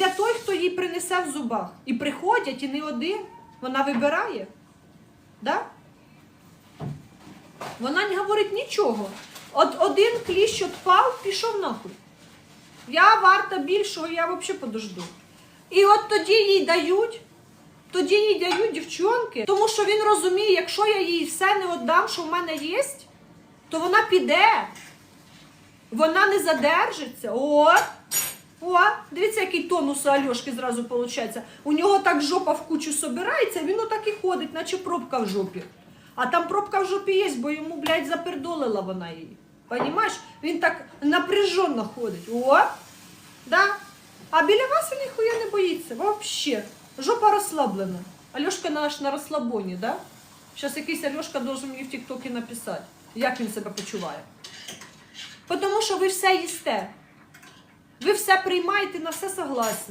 прийде той, хто їй принесе в зубах. І приходять, і не один. Вона вибирає. Да? Вона не говорить нічого. От один кліщ отпав, пішов нахуй. Я варта більшого, я взагалі подожду. І от тоді їй дають, тоді їй дають дівчонки, тому що він розуміє, якщо я їй все не віддам, що в мене є, то вона піде. Вона не задержиться. О! Дивіться, який тонус Альошки зразу виходить. У нього так жопа в кучу собирається, він отак і ходить, наче пробка в жопі. А там пробка в жопі є, бо йому, блядь, запердолила вона її. Понімаєш? Він так напряженно ходить. О! Да? А біля вас він ніхуя не боїться. Вообще. Жопа розслаблена. Альошка наш на розслабоні, да? Зараз якийсь Альошка должен мені в Тіктокі написати, як він себе почуває. Тому що ви все їсте. Ви все приймаєте, на все согласні.